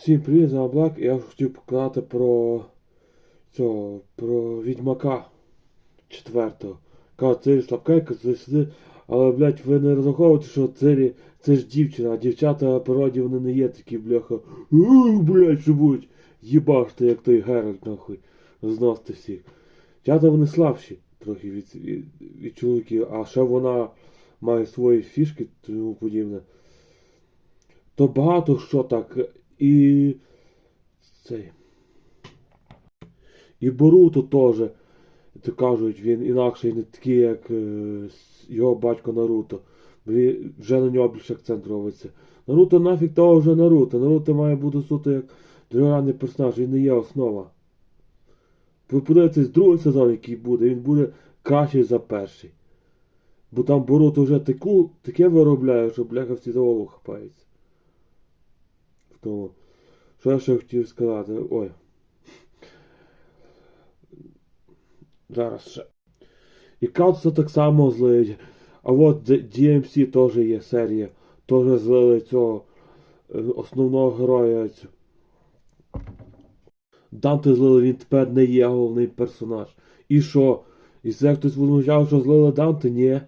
Всім привіт, з вами Блак. Я хотів показати про цього, про Відьмака четвертого. Кажу, Цирі слабкенько, це сюди. Але, блядь, ви не розраховуєте, що Цирі це ж дівчина, а дівчата в природі вони не є такі, бляха. Ух, блядь, що будуть їбашти, як той Геральт, нахуй. Зносити всіх. Дівчата вони слабші трохи від, від, від чоловіків, а ще вона має свої фішки тому подібне. То багато що так. І цей. І Боруто теж. То кажуть, він інакший не такий, як е, його батько Наруто. Вже на нього більше акцент робиться. Наруто нафіг того вже Наруто. Наруто має бути суто як другорядний персонаж, він не є основа. Ви подивитесь другий сезон, який буде, він буде кращий за перший. Бо там Боруто вже таку, таке виробляє, що бляха всі за голову хапаються. В тому. Що я ще хотів сказати? Ой. Зараз ще. І Каутса так само злить. А от DMC теж є серія. Теж злили цього е, основного героя. Данте злили, він тепер не є головний персонаж. І що? І це хтось возмущав, що злили Данте? Ні.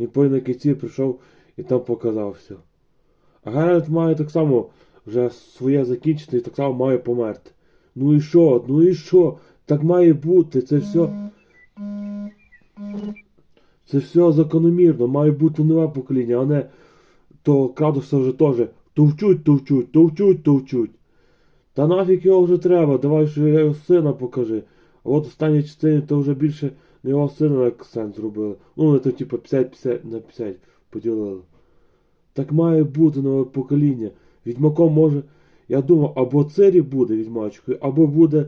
Він потім на кінці прийшов і там показав все. А Геральт має так само вже своє закінчити і так само має померти. Ну і що? Ну і що? Так має бути. Це все. Це все закономірно. Має бути нове покоління, а не то Крадуса вже теж товчуть, товчуть, товчуть, товчуть. Та нафіг його вже треба, давай ще його сина покажи. А от останні частини то вже більше його сина на акцент зробили. Ну, вони то типу 50-50 на 50 поділили. Так має бути нове покоління. Відьмаком може. Я думав, або Цері буде відьмачкою, або буде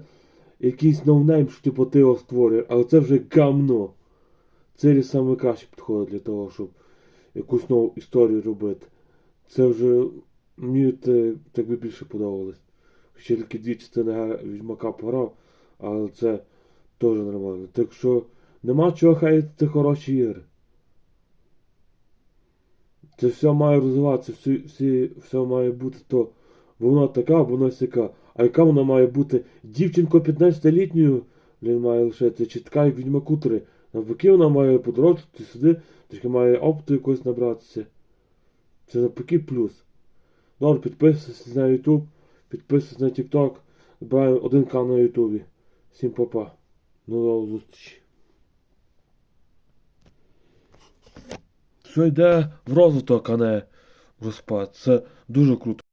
якийсь ноунейм, що типу ти його створюєш, але це вже гамно. Цері саме краще підходить для того, щоб якусь нову історію робити. Це вже мені те, так би більше подобалось. Ще тільки дві частини відьмака пограв, але це теж нормально. Так що нема чого хай це хороші ігри. Це все має розвиватися, всі, всі, все має бути то. Бо вона така, бо вона сяка. А яка вона має бути? Дівчинко 15-літньою блін, має лишитися, чи така як відьмаку 3. Навпаки, вона має подорослити сюди, трохи має опту якось набратися. Це навпаки плюс. Добре, підписуйтесь на YouTube, підписуйтесь на TikTok. Збираємо один канал на Ютубі. Всім па-па. До зустрічі. Все йде в розвиток, а не в розпад. Це дуже круто.